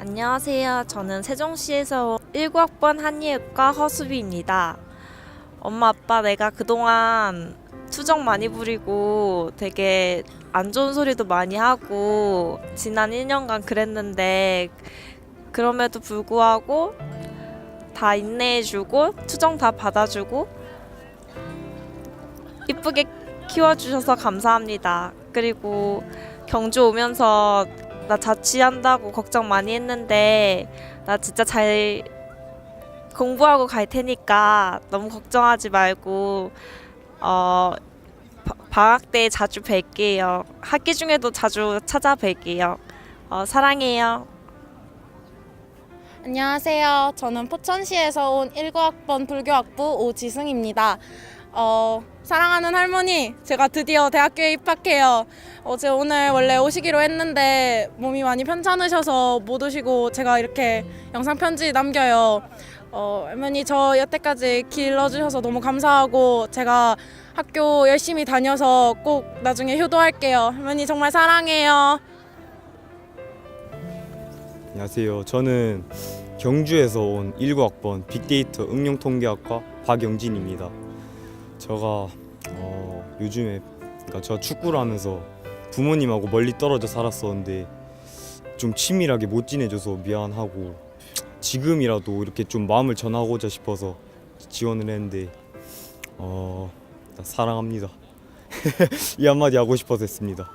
안녕하세요. 저는 세종시에서 온 19학번 한예육과 허수비입니다. 엄마 아빠 내가 그동안 투정 많이 부리고 되게 안 좋은 소리도 많이 하고 지난 1년간 그랬는데 그럼에도 불구하고 다 인내해주고 투정 다 받아주고 이쁘게 키워주셔서 감사합니다. 그리고 경주 오면서 나 자취한다고 걱정 많이 했는데 나 진짜 잘 공부하고 갈 테니까 너무 걱정하지 말고 어 바- 방학 때 자주 뵐게요. 학기 중에도 자주 찾아뵐게요. 어, 사랑해요. 안녕하세요. 저는 포천시에서 온 19학번 불교학부 오지승입니다. 어, 사랑하는 할머니, 제가 드디어 대학교에 입학해요. 어제 오늘 원래 오시기로 했는데 몸이 많이 편찮으셔서 못 오시고 제가 이렇게 영상 편지 남겨요. 어, 할머니 저 여태까지 길러주셔서 너무 감사하고 제가 학교 열심히 다녀서 꼭 나중에 효도할게요. 할머니 정말 사랑해요. 안녕하세요. 저는 경주에서 온 19학번 빅데이터 응용통계학과 박영진입니다. 제가 어, 요즘에 그러니까 제가 축구를 하면서 부모님하고 멀리 떨어져 살았었는데 좀 치밀하게 못 지내줘서 미안하고 지금이라도 이렇게 좀 마음을 전하고자 싶어서 지원을 했는데 어, 나 사랑합니다. 이 한마디 하고 싶어서 했습니다.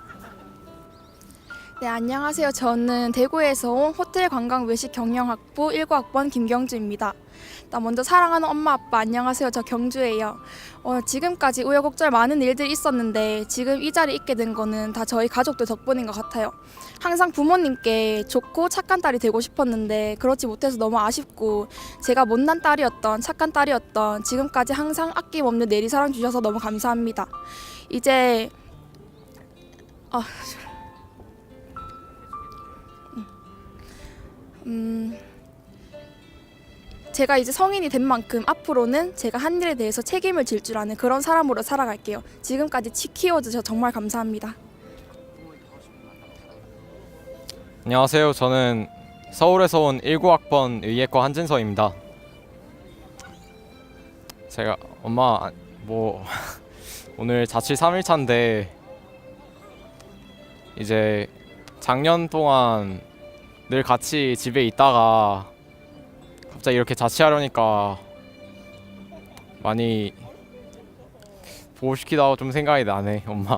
네, 안녕하세요. 저는 대구에서 온 호텔 관광 외식 경영학부 19학번 김경주입니다. 나 먼저 사랑하는 엄마 아빠 안녕하세요. 저 경주예요. 어, 지금까지 우여곡절 많은 일들이 있었는데 지금 이 자리에 있게 된 거는 다 저희 가족들 덕분인 것 같아요. 항상 부모님께 좋고 착한 딸이 되고 싶었는데 그렇지 못해서 너무 아쉽고 제가 못난 딸이었던 착한 딸이었던 지금까지 항상 아낌없는 내리사랑 주셔서 너무 감사합니다. 이제 아 음, 제가 이제 성인이 된 만큼 앞으로는 제가 한 일에 대해서 책임을 질 줄 아는 그런 사람으로 살아갈게요. 지금까지 치 키워 주셔서 정말 감사합니다. 안녕하세요. 저는 서울에서 온 19학번 의예과 한진서입니다. 제가 엄마 뭐 오늘 자취 3일차인데 이제 작년 동안 늘 같이 집에 있다가 갑자기 이렇게 자취하려니까 많이 하고 좀 생각이 나네 엄마.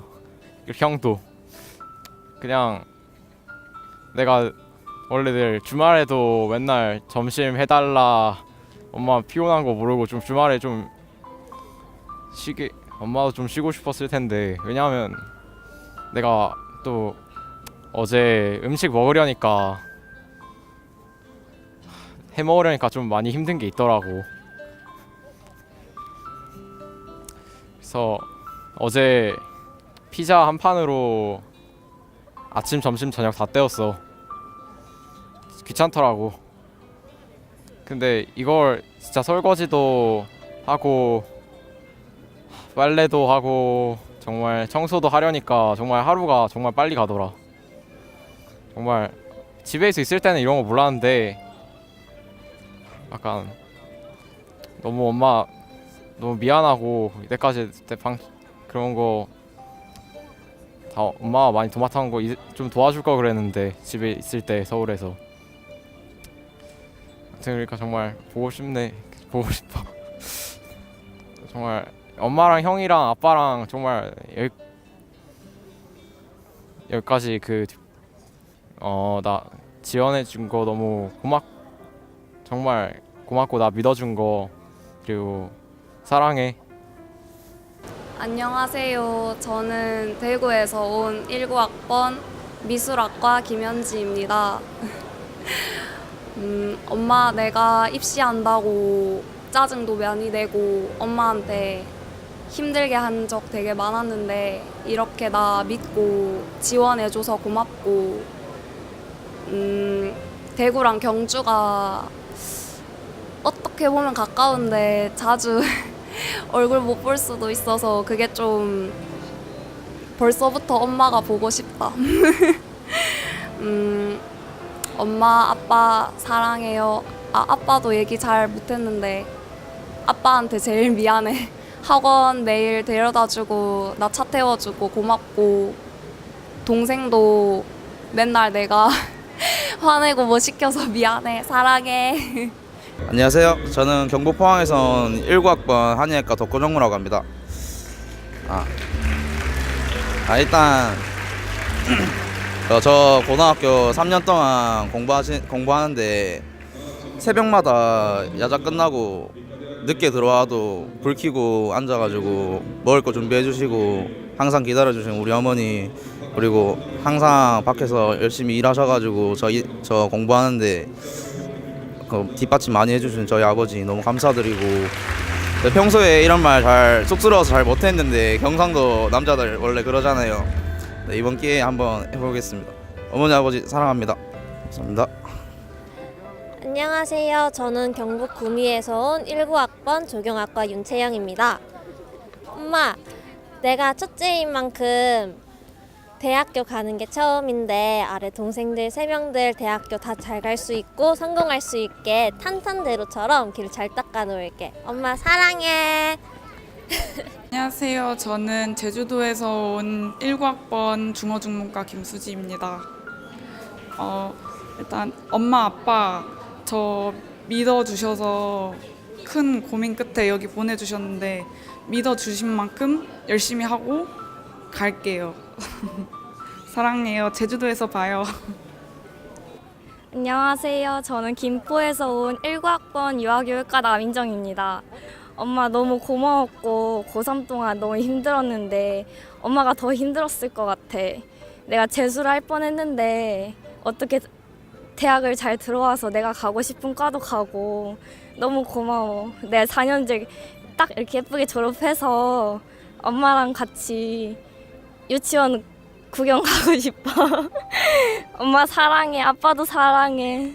형도. 그냥 내가 원래들 주말에도 맨날 점심 해달라 엄마 피곤한 거 모르고 좀 주말에 좀 쉬게 엄마도 좀 쉬고 싶었을 텐데. 왜냐하면 내가 또 어제 음식 먹으려니까 해 먹으려니까 좀 많이 힘든 게 있더라고. 그래서 어제 피자 한 판으로 아침 점심 저녁 다 때웠어. 귀찮더라고. 근데 이걸 진짜 설거지도 하고 빨래도 하고 정말 청소도 하려니까 정말 하루가 정말 빨리 가더라. 정말 집에서 있을 때는 이런 거 몰랐는데 약간 너무 엄마 너무 미안하고 이때까지 방 그런 거 다 엄마가 많이 도맡아온 거 좀 도와줄 거 그랬는데 집에 있을 때 서울에서. 그러니까 정말 보고 싶네. 보고 싶어. 정말 엄마랑 형이랑 아빠랑 정말 여, 여기까지 그 어 나 지원해 준 거 너무 고맙 정말 고맙고 나 믿어준 거 그리고 사랑해 안녕하세요. 저는 대구에서 온 19학번 미술학과 김현지입니다. 음, 엄마 내가 입시한다고 짜증도 많이 내고 엄마한테 힘들게 한 적 되게 많았는데 이렇게 나 믿고 지원해줘서 고맙고 음, 대구랑 경주가 어떻게 보면 가까운데 자주 얼굴 못 볼 수도 있어서 그게 좀 벌써부터 엄마가 보고 싶다. 음, 엄마, 아빠 사랑해요. 아, 아빠도 얘기 잘 못했는데 아빠한테 제일 미안해. 학원 매일 데려다 주고 나 차 태워 주고 고맙고 동생도 맨날 내가 화내고 뭐 시켜서 미안해. 사랑해. 안녕하세요. 저는 경북 포항에서 온 19학번 한의학과 덕구정무라고 합니다. 아, 아 일단 어, 저 고등학교 3년 동안 공부하시, 공부하는데 새벽마다 야자 끝나고 늦게 들어와도 불 켜고 앉아가지고 먹을 거 준비해 주시고 항상 기다려 주신 우리 어머니 그리고 항상 밖에서 열심히 일하셔가지고 저, 이- 저 공부하는데 그 뒷받침 많이 해주신 저희 아버지 너무 감사드리고 네, 평소에 이런 말 잘 쑥스러워서 잘 못했는데 경상도 남자들 원래 그러잖아요 네, 이번 기회에 한번 해보겠습니다 어머니 아버지 사랑합니다 감사합니다 안녕하세요. 저는 경북 구미에서 온 19학번 조경학과 윤채영입니다. 엄마, 내가 첫째인 만큼 대학교 가는 게 처음인데 아래 동생들 세 명들 대학교 다 잘 갈 수 있고 성공할 수 있게 탄탄대로처럼 길 잘 닦아 놓을게. 엄마 사랑해. 안녕하세요. 저는 제주도에서 온 19학번 중어중문과 김수지입니다. 어, 일단 엄마 아빠 저 믿어주셔서 큰 고민 끝에 여기 보내주셨는데 믿어주신 만큼 열심히 하고 갈게요. 사랑해요. 제주도에서 봐요. 안녕하세요. 저는 김포에서 온 19학번 유아교육과 남인정입니다. 엄마 너무 고마웠고 고3 동안 너무 힘들었는데 엄마가 더 힘들었을 것 같아. 내가 재수를 할 뻔했는데 어떻게 대학을 잘 들어와서 내가 가고 싶은 과도 가고 너무 고마워. 내가 4년제 딱 이렇게 예쁘게 졸업해서 엄마랑 같이 유치원 구경 가고 싶어. 엄마 사랑해. 아빠도 사랑해.